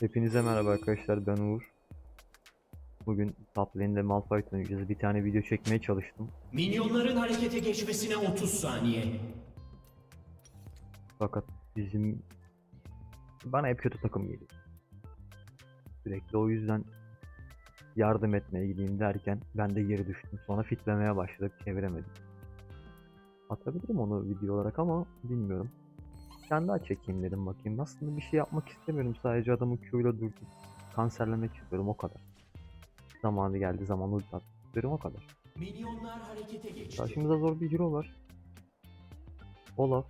Hepinize merhaba arkadaşlar ben Uğur. Bugün top lane'de Malphite oynayacağız. Bir tane video çekmeye çalıştım. Minyonların harekete geçmesine 30 saniye. Fakat bizim bana hep kötü takım geliyor. Sürekli o yüzden yardım etmeye gideyim derken ben de geri düştüm. Sonra fitlemeye başladık çeviremedim. Atabilirim onu video olarak ama bilmiyorum. Bir daha çekeyim dedim bakayım. Aslında bir şey yapmak istemiyorum. Sadece adamı Q'yla dürtüp kanserlemek istiyorum o kadar. Zamanı geldi zaman ulti istiyorum o kadar. Minyonlar harekete geçti. Karşımızda zor bir hero var. Olaf.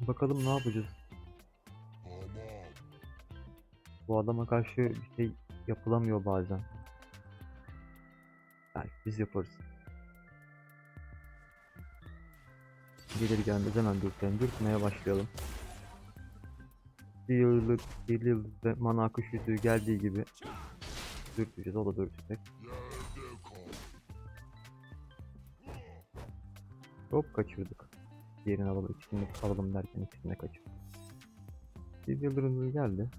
Bakalım ne yapacağız. Bu adama karşı bir şey yapılamıyor bazen. Belki biz yaparız. Gelir gelmez hemen dürtelim. Dürtmeye başlayalım. Bir yıllık, bir yıllık ve mana akış yüzüğü geldiği gibi dürteceğiz. O da dürtecek. Hop kaçırdık. Diğerini alalım, ikisini alalım derken ikisini de kaçırdık. Bir yıldırımımız geldi.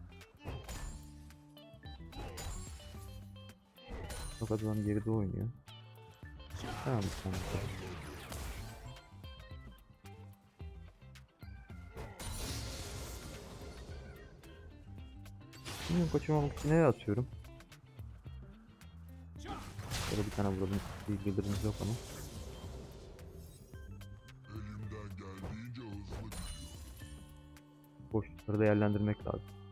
Fakat adam geride oynuyor. Tamam bir Şimdi kaçırmamak için neye atıyorum? Şöyle bir tane vuralım. Bir yıldırımımız yok ama. Boşlukları değerlendirmek lazım.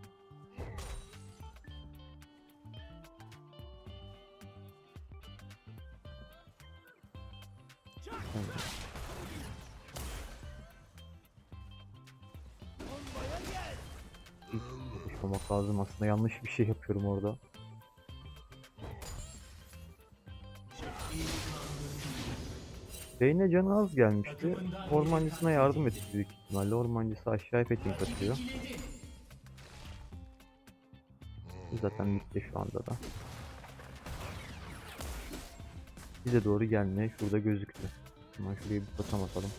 Lazım aslında yanlış bir şey yapıyorum orada. Beyne canı az gelmişti. Ormancısına yardım etti büyük ihtimalle. Ormancısı aşağıya petting atıyor. Zaten bitti şu anda da. Bize doğru gelmeye şurada gözüktü. Hemen şuraya bir totem atalım.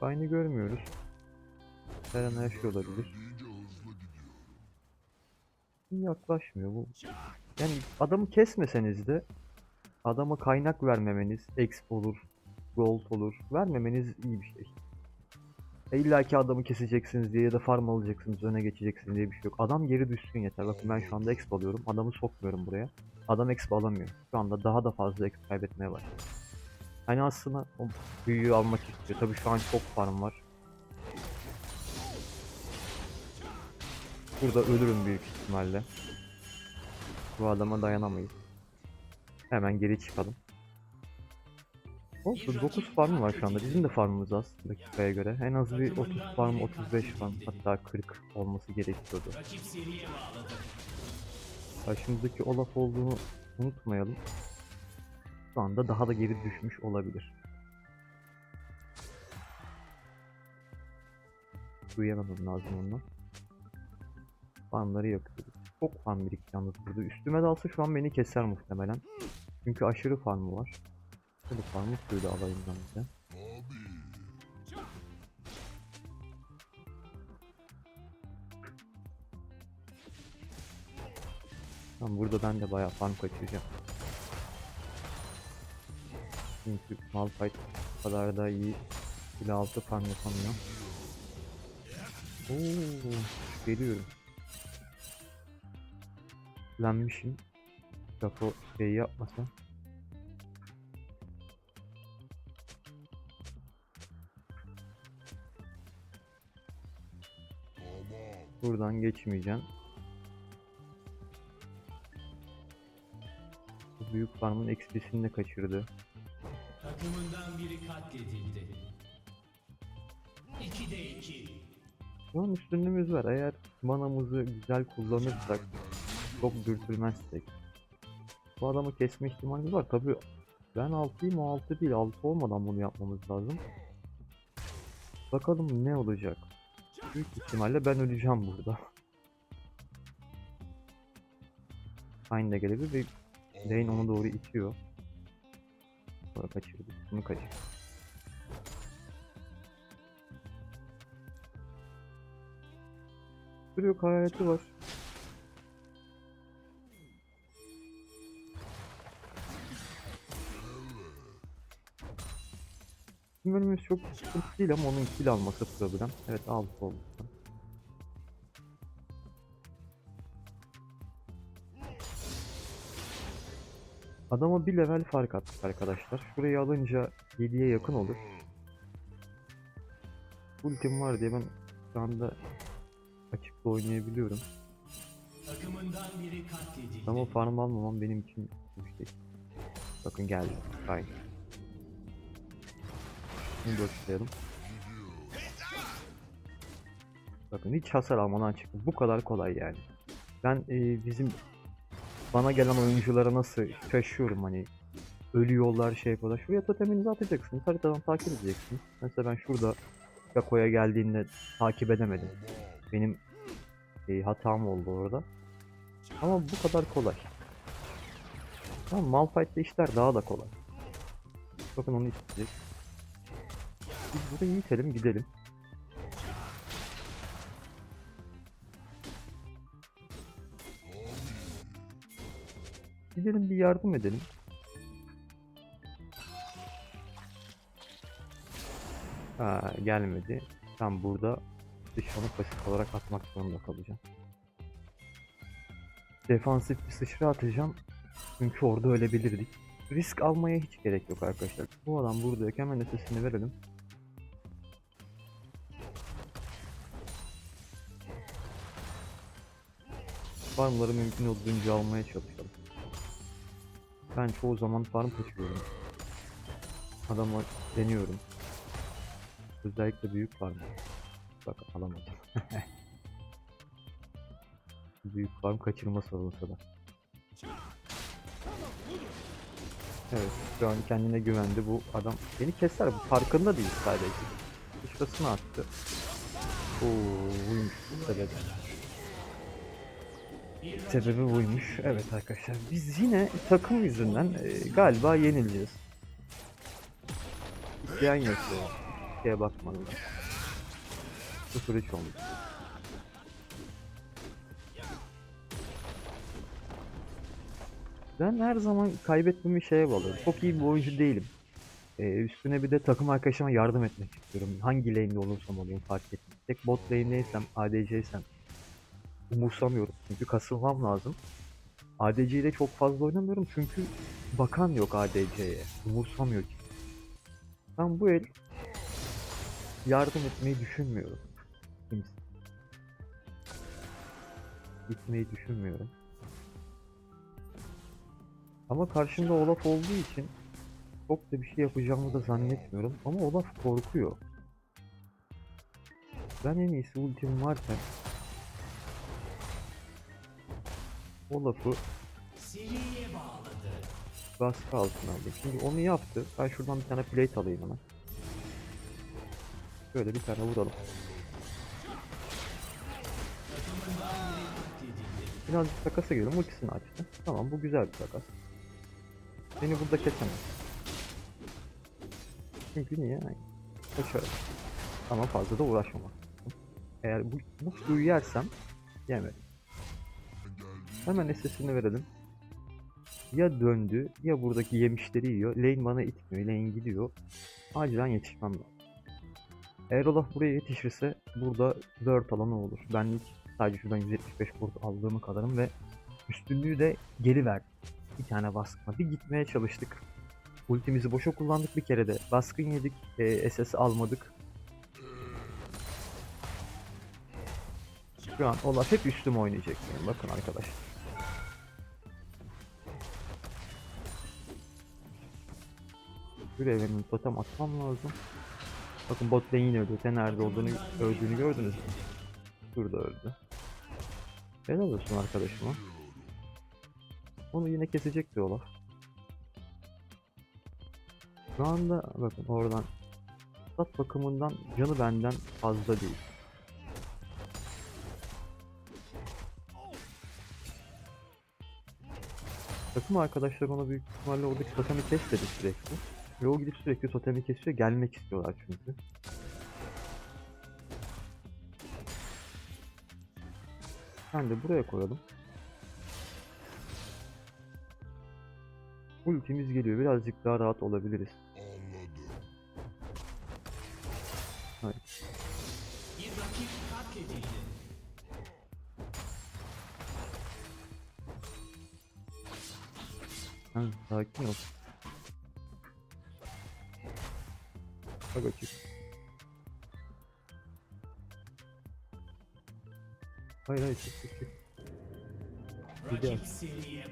Aynı görmüyoruz. Her an her şey olabilir. Yaklaşmıyor bu. Yani adamı kesmeseniz de adama kaynak vermemeniz, exp olur, gold olur. Vermemeniz iyi bir şey. E illa ki adamı keseceksiniz diye ya da farm alacaksınız, öne geçeceksiniz diye bir şey yok. Adam geri düşsün yeter. Bakın ben şu anda exp alıyorum. Adamı sokmuyorum buraya. Adam exp alamıyor. Şu anda daha da fazla exp kaybetmeye başladı. Hani aslında o büyüğü almak istiyor. Tabii şu an çok farm var. Burada ölürüm büyük ihtimalle. Bu adama dayanamayız. Hemen geri çıkalım. Olsun 9 farm var şu anda. Bizim de farmımız az dakikaya göre. En az bir 30 farm, 35 farm hatta 40 olması gerekiyordu. Karşımızdaki Olaf olduğunu unutmayalım. Şu anda daha da geri düşmüş olabilir. Duyamamam lazım ondan. Farmları yapıyoruz. Çok farm birikti yalnız burada. Üstüme dalsa şu an beni keser muhtemelen. Çünkü aşırı farmı var. Şöyle farmı şöyle alayım ben bize. Tamam burada ben de bayağı farm kaçıracağım. Çünkü Malphite kadar da iyi bile altı farm yapamıyor. Oo, geliyorum. Lenmişim. Kapı şey yapmasa. Tamam. Buradan geçmeyeceğim. Bu büyük farmın XP'sini de kaçırdı. Takımından biri katledildi. 2'de 2. Şu an üstünlüğümüz var. Eğer manamızı güzel kullanırsak, çok dürtülmezsek. Bu adamı kesme ihtimalimiz var. Tabi ben 6'yım o 6 değil. 6 olmadan bunu yapmamız lazım. Bakalım ne olacak. Büyük ihtimalle ben öleceğim burada. Aynı da gelebilir ve Lane onu doğru itiyor. Sonra kaçırdı. Bunu kaçırdı. sürü yok hayaleti var. Bizim bölümümüz çok sıkıntı değil ama onun kill alması problem. Evet aldı oldu. Adama bir level fark attık arkadaşlar. Şurayı alınca 7'ye yakın olur. Ultim var diye ben şu anda açıkta oynayabiliyorum. Ama farm almamam benim için şey. Bakın geldi. Aynen. Bunu gösterelim. Bakın hiç hasar almadan çıktı. Bu kadar kolay yani. Ben e, bizim bana gelen oyunculara nasıl şaşıyorum hani ölüyorlar şey yapıyorlar. Şuraya toteminizi atacaksınız. Haritadan takip edeceksiniz. Mesela ben şurada Gako'ya geldiğinde takip edemedim. Benim e, hatam oldu orada. Ama bu kadar kolay. Tamam Malphite'de işler daha da kolay. Bakın onu isteyecek. Biz burayı yiğitelim gidelim. Gidelim bir yardım edelim. Ha gelmedi. Tam burada sıçranı pasif olarak atmak zorunda kalacağım. Defansif bir sıçra atacağım. Çünkü orada ölebilirdik. Risk almaya hiç gerek yok arkadaşlar. Bu adam buradayken hemen sesini verelim. Farmları mümkün olduğunca almaya çalışalım. Ben çoğu zaman farm kaçırıyorum. Adama deniyorum. Özellikle büyük farm. Bak alamadım. büyük farm kaçırma sorunsa da. Evet şu an kendine güvendi bu adam. Beni keser bu farkında değil sadece. Sıçrasını attı. Oo buymuş sebebi. Sebebi buymuş. Evet arkadaşlar biz yine takım yüzünden e, galiba yenileceğiz. İsteyen yaşıyor. Şeye bakmadım. 0-3 olmuş. Ben her zaman kaybettiğimi şeye bağlıyorum. Çok iyi bir oyuncu değilim. Ee, üstüne bir de takım arkadaşıma yardım etmek istiyorum. Hangi lane'de olursam olayım fark etmez. Tek bot lane'deysem, ADC'ysem umursamıyorum. Çünkü kasılmam lazım. ADC ile çok fazla oynamıyorum çünkü bakan yok ADC'ye. Umursamıyor ki. Ben bu el yardım etmeyi düşünmüyorum. Kimse. Gitmeyi düşünmüyorum. Ama karşımda Olaf olduğu için çok da bir şey yapacağımı da zannetmiyorum. Ama Olaf korkuyor. Ben en iyisi ultim varken Olaf'ı baskı altına aldım. Şimdi onu yaptı. Ben şuradan bir tane plate alayım hemen. Şöyle bir tane vuralım. Birazcık takasa girelim. Ultisini açtı. Tamam bu güzel bir takas. Beni burada kesemez. Çünkü niye? Kaçarım. Ama fazla da uğraşmamak. Eğer bu, bu suyu yersem yemedim. Hemen sesini verelim. Ya döndü ya buradaki yemişleri yiyor. Lane bana itmiyor. Lane gidiyor. Acilen yetişmem lazım. Eğer Olaf buraya yetişirse burada 4 alanı olur. Ben hiç sadece şuradan 175 kurt aldığımı kadarım ve üstünlüğü de geri verdim. Bir tane baskına. Bir gitmeye çalıştık. Ultimizi boşa kullandık bir kere de. Baskın yedik. E, SS almadık. Şu an Olaf hep üstüme oynayacak. Yani. Bakın arkadaşlar. Şuraya benim totem atmam lazım. Bakın bot lane yine öldü. Sen nerede olduğunu öldüğünü gördünüz mü? Şurada öldü. Helal olsun arkadaşıma. Onu yine kesecekti Olaf. Şu anda bakın oradan stat bakımından canı benden fazla değil. Takım arkadaşlar ona büyük ihtimalle oradaki totemi kes dedi sürekli. Ve gidip sürekli totemi kesiyor. Gelmek istiyorlar çünkü. Sen de buraya koyalım. Ultimiz geliyor. Birazcık daha rahat olabiliriz. Anladım. Evet. Bir rakip katledildi. Ha, sakin ol. Bak açık. Hayır hayır çık çık çık.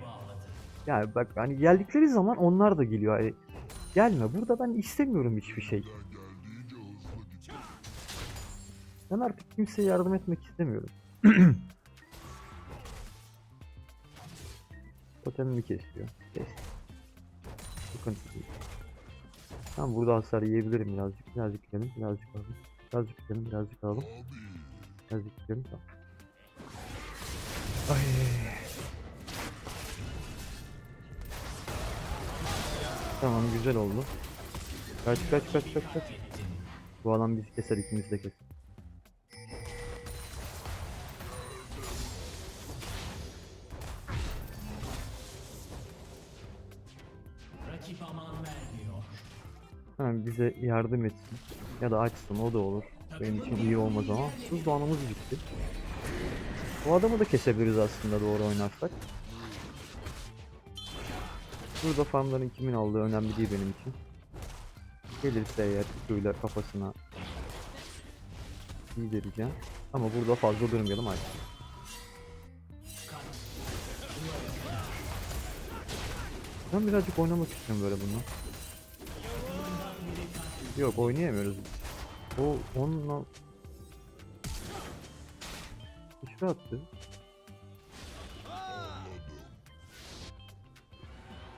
Bağladı. Yani bak hani geldikleri zaman onlar da geliyor. Yani gelme burada ben istemiyorum hiçbir şey. Ben artık kimseye yardım etmek istemiyorum. Totemimi kesiyor. Kes. Sıkıntı değil. Tamam burada hasar yiyebilirim birazcık. Birazcık gidelim, birazcık alalım. Birazcık gidelim, birazcık alalım. Birazcık gidelim tamam. Ay. Tamam güzel oldu. Kaç kaç kaç kaç kaç. Bu adam bizi keser ikimiz de keser. Bize yardım etsin. Ya da açsın o da olur. Benim için iyi olmaz ama. Hız doğanımız gitti. Bu adamı da kesebiliriz aslında doğru oynarsak. Burada farmların kimin aldığı önemli değil benim için. Gelirse eğer suyla kafasına iyi vereceğim. Ama burada fazla durmayalım hadi. Ben birazcık oynamak istiyorum böyle bununla. Yok oynayamıyoruz. O onunla Sıçra attı.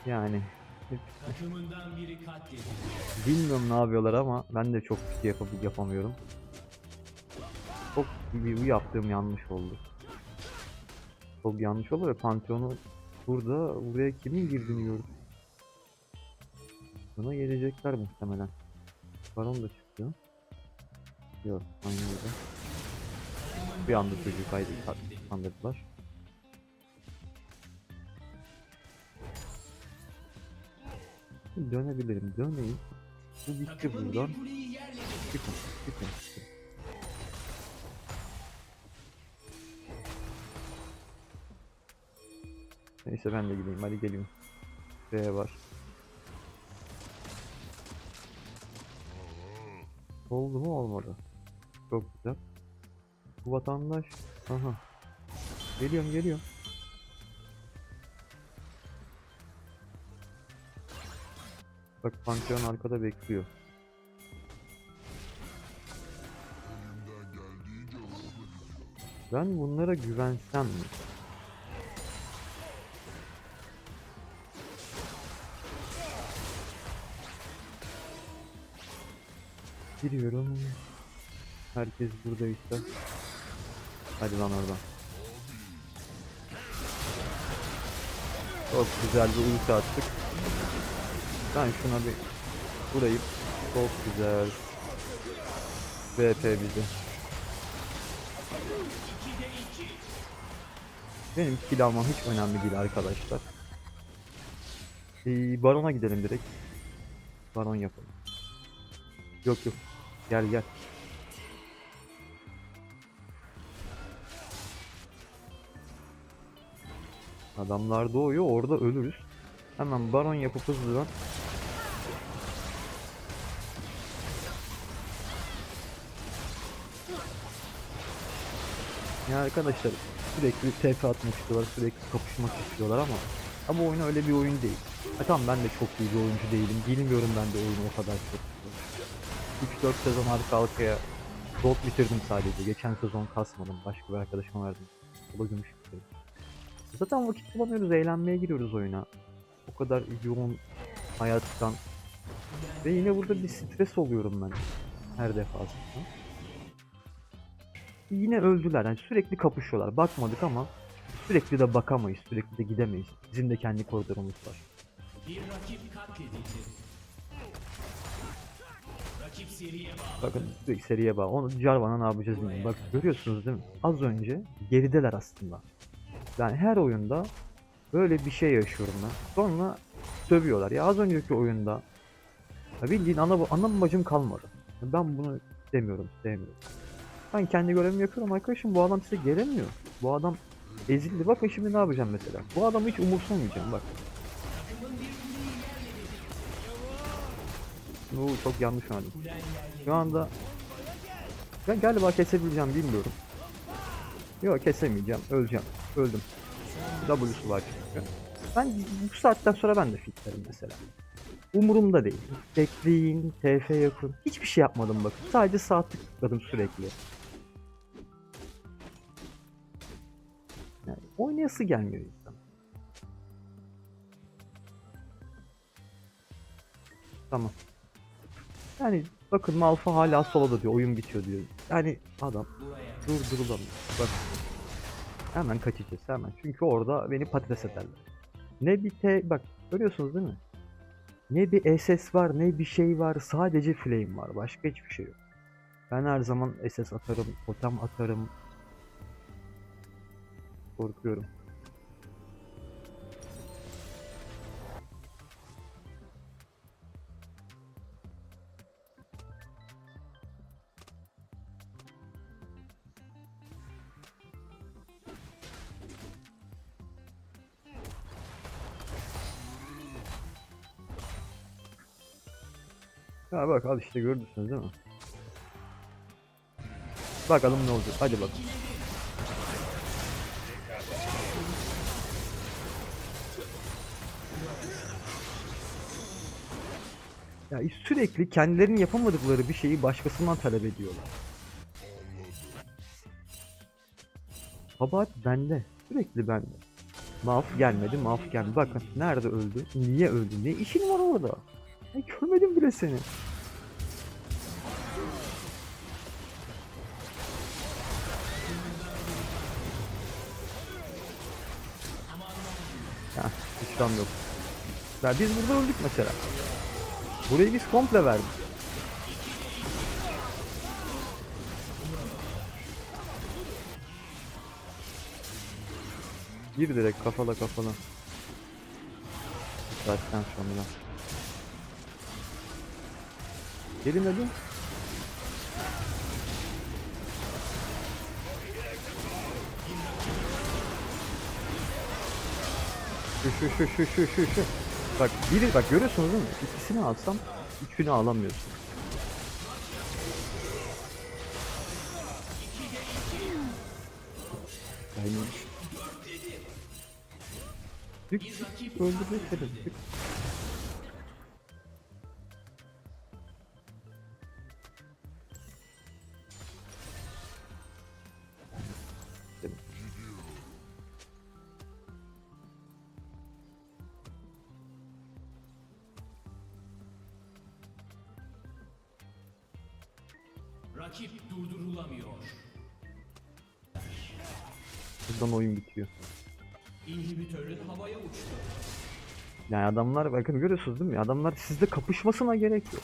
Yani Takımından biri katledildi. bilmiyorum ne yapıyorlar ama ben de çok bir şey yapıp yapamıyorum. Çok bir yaptığım yanlış oldu. Çok yanlış oldu ve Pantheon'u burada buraya kimin girdiğini gördüm. Buna gelecekler muhtemelen. Baron da çıktı. Yok aynı orada. Bir anda çocuğu kaydı kandırdılar. Dönebilirim döneyim. Bu Takımın buradan. Çıkın, çıkın, çıkın. Neyse ben de gideyim. Hadi geliyorum. B var. Oldu mu olmadı. Çok güzel. Bu vatandaş. Aha. Geliyorum geliyorum. Bak Pantheon arkada bekliyor. Ben bunlara güvensem mi? Giriyorum. Herkes buradaysa. Hadi lan oradan. Çok güzel bir ulti attık. Ben şuna bir vurayım. Çok güzel. BP bizi. Benim kill almam hiç önemli değil arkadaşlar. Ee, barona gidelim direkt. Baron yapalım. Yok yok. Gel gel. Adamlar doğuyor orada ölürüz. Hemen baron yapıp hızlıdan. Ya arkadaşlar sürekli TP atmak istiyorlar, sürekli kapışmak istiyorlar ama ama oyun öyle bir oyun değil. Ha tamam ben de çok iyi bir oyuncu değilim. Bilmiyorum ben de oyunu o kadar çok. 3-4 sezon arka arkaya gold bitirdim sadece. Geçen sezon kasmadım. Başka bir arkadaşıma verdim. O da gümüş bitirdi. Zaten vakit bulamıyoruz. Eğlenmeye giriyoruz oyuna. O kadar yoğun hayattan. Ve yine burada bir stres oluyorum ben. Her defasında. Yine öldüler. Yani sürekli kapışıyorlar. Bakmadık ama sürekli de bakamayız. Sürekli de gidemeyiz. Bizim de kendi koridorumuz var. Bir rakip katledildi. Bakın seriye bağ. Onu Jarvan'a ne yapacağız bilmiyorum. Bak görüyorsunuz değil mi? Az önce gerideler aslında. Yani her oyunda böyle bir şey yaşıyorum ben. Sonra sövüyorlar. Ya az önceki oyunda bildiğin ana, anam bacım kalmadı. Ben bunu demiyorum, sevmiyorum. Ben kendi görevimi yapıyorum arkadaşım. Bu adam size gelemiyor. Bu adam ezildi. Bakın şimdi ne yapacağım mesela. Bu adamı hiç umursamayacağım bak. Oo, çok yanlış oynadım. Şu anda ben galiba kesebileceğim bilmiyorum. Yok kesemeyeceğim. Öleceğim. Öldüm. W'su var çünkü. Ben bu saatten sonra ben de fitlerim mesela. Umurumda değil. Bekleyin, TF yapın. Hiçbir şey yapmadım bakın. Sadece saat tıkladım sürekli. Yani oynayası gelmiyor insan. Tamam. Yani bakın Malfa hala soloda diyor. Oyun bitiyor diyor. Yani adam durdurulamıyor. Bak. Hemen kaçacağız hemen. Çünkü orada beni patates ederler. Ne bir te bak görüyorsunuz değil mi? Ne bir SS var ne bir şey var. Sadece flame var. Başka hiçbir şey yok. Ben her zaman SS atarım, totem atarım. Korkuyorum. Ya bak al işte gördünüz değil mi? Bakalım ne olacak. Hadi bak. Ya sürekli kendilerinin yapamadıkları bir şeyi başkasından talep ediyorlar. Kabahat bende. Sürekli bende. Maaf gelmedi, maaf gelmedi. Bakın nerede öldü? Niye öldü? Ne işin var orada? Ben görmedim bile seni. İslam yok. Ya biz burada öldük mesela. Burayı biz komple verdik. Gir direkt kafala kafala. Zaten sonra. Gelin hadi. Şu şu şu şu şu şu şu. Bak biri bak görüyorsunuz değil mi? İkisini alsam üçünü alamıyorsun. Yani... Dük, Yani adamlar bakın görüyorsunuz değil mi? Adamlar sizde kapışmasına gerek yok.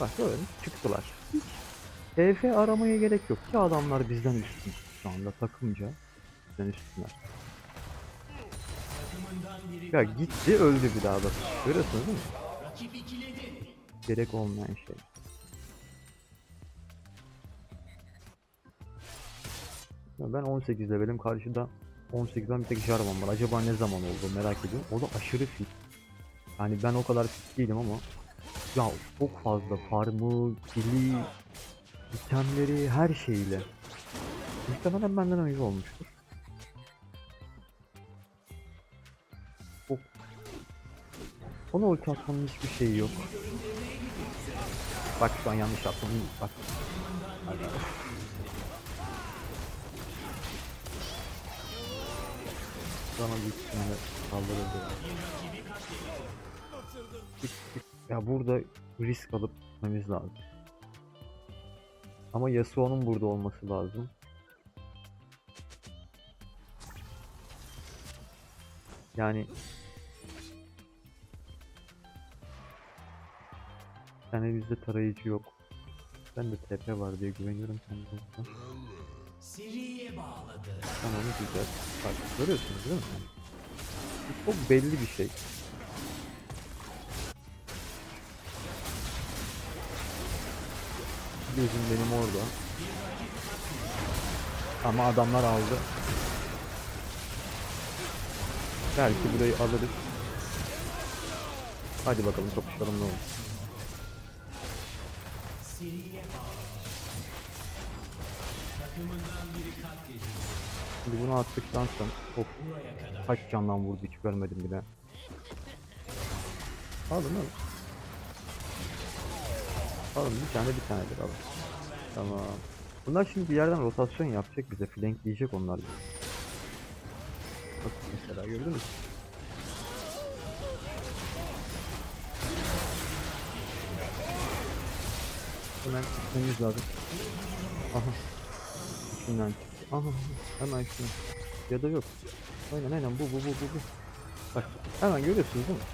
Bak öyle çıktılar. Hiç TF aramaya gerek yok ki adamlar bizden üstün. Şu anda takımca bizden üstünler. Ya gitti öldü bir daha da. Görüyorsunuz değil mi? Gerek olmayan şey. Ya ben 18 levelim karşıda 18'den bir tek Jarvan var. Acaba ne zaman oldu merak ediyorum. O da aşırı fit. Yani ben o kadar fit değilim ama ya çok fazla farmı, kili, itemleri her şeyle. Muhtemelen benden önce olmuştur. Çok ona ulti atmanın hiçbir şeyi yok. Bak şu an yanlış yaptım. Bak. Hadi. Saldırırdı ya. Çık, çık. Ya burada risk alıp gitmemiz lazım. Ama Yasuo'nun burada olması lazım. Yani Yani bizde tarayıcı yok. Ben de TP var diye güveniyorum kendime. Seriye bağladı. Tamam güzel. Bak görüyorsunuz değil mi? Bu çok belli bir şey. Gözüm benim orada. Ama adamlar aldı. Belki burayı alırız. Hadi bakalım kapışalım ne olur. Şimdi bunu attıktan sonra kadar. kaç candan vurdu hiç görmedim bile. Alın alın. Alın bir tane bir tanedir alın. Tamam. Bunlar şimdi bir yerden rotasyon yapacak bize. Flankleyecek onlar. Bak mesela gördün mü? Hemen gitmemiz lazım. Aha. İçinden çıktı. Aha. Hemen şunu. Ya da yok. Aynen aynen bu bu bu bu. Bak hemen görüyorsunuz değil mi?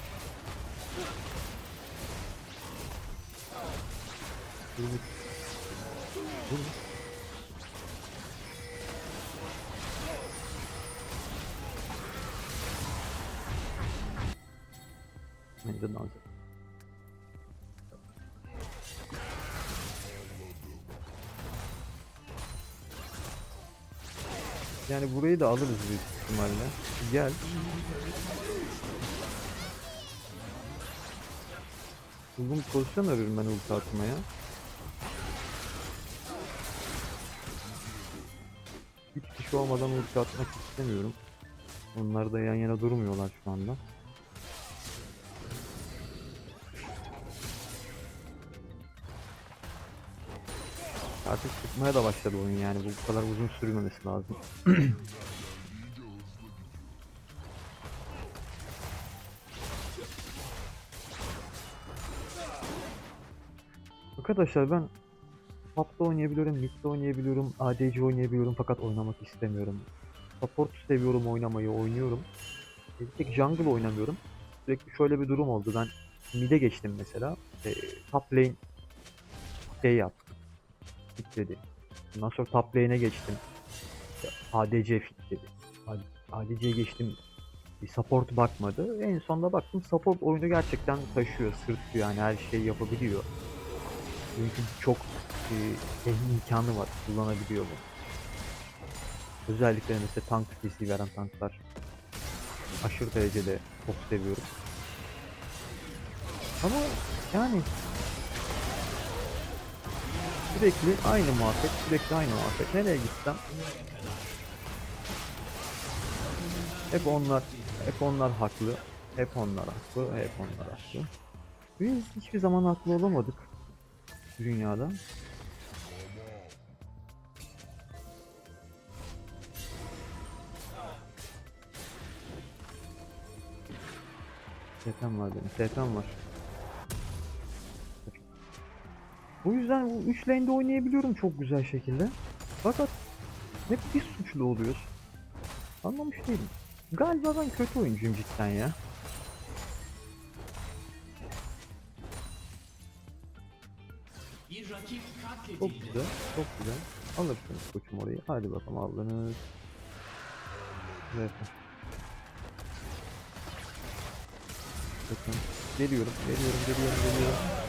Dur. Dur, et. Yani burayı da alırız büyük ihtimalle. Gel. Bir pozisyon arıyorum ben ulti atmaya. Kişi olmadan ulti atmak istemiyorum. Onlar da yan yana durmuyorlar şu anda. Artık çıkmaya da başladı oyun yani bu kadar uzun sürmemesi lazım. Arkadaşlar ben Top'ta oynayabiliyorum, mid'de oynayabiliyorum, ADC oynayabiliyorum fakat oynamak istemiyorum. Support seviyorum oynamayı, oynuyorum. Bir tek jungle oynamıyorum. Sürekli şöyle bir durum oldu. Ben mid'e geçtim mesela. E, top lane şey yaptı. Fitledi. Ondan sonra top lane'e geçtim. İşte ADC fitledi. ADC'ye geçtim. Bir support bakmadı. En sonunda baktım support oyunu gerçekten taşıyor, sırtıyor yani her şeyi yapabiliyor. Çünkü çok e, imkanı var, kullanabiliyor bu. Özellikle mesela tank sesi veren tanklar aşırı derecede çok seviyorum. Ama yani sürekli aynı muhabbet, sürekli aynı muhabbet. Nereye gitsem hep onlar, hep onlar haklı, hep onlar haklı, hep onlar haklı. Biz hiçbir zaman haklı olamadık dünyada. TP'm var benim. TP'm var. Bu yüzden bu 3 lane'de oynayabiliyorum çok güzel şekilde. Fakat hep biz suçlu oluyoruz. Anlamış değilim. Galiba ben kötü oyuncuyum cidden ya. Çok güzel, çok güzel. Alırsınız koçum orayı. Hadi bakalım aldınız. Evet. Bakın. Geliyorum, geliyorum, geliyorum, geliyorum.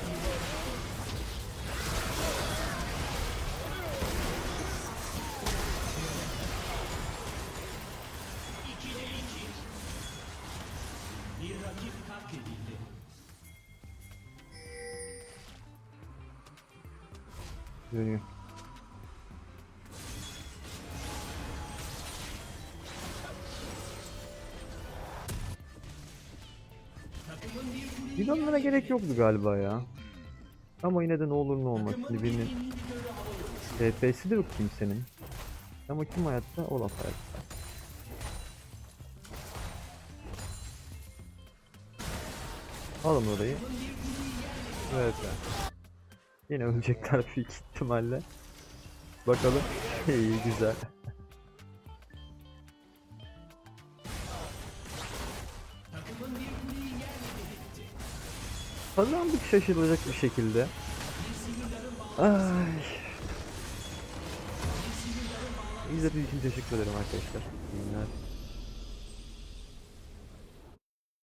Dönmene gerek yoktu galiba ya. Ama yine de ne olur ne olmaz. Şimdi birinin TP'si de yok kimsenin. Ama kim hayatta? Olaf hayatta. Alın orayı. Evet. Yine ölecekler büyük ihtimalle. Bakalım. İyi güzel. Kazandık şaşırılacak bir şekilde. Ay. İzlediğiniz için teşekkür ederim arkadaşlar. İyi.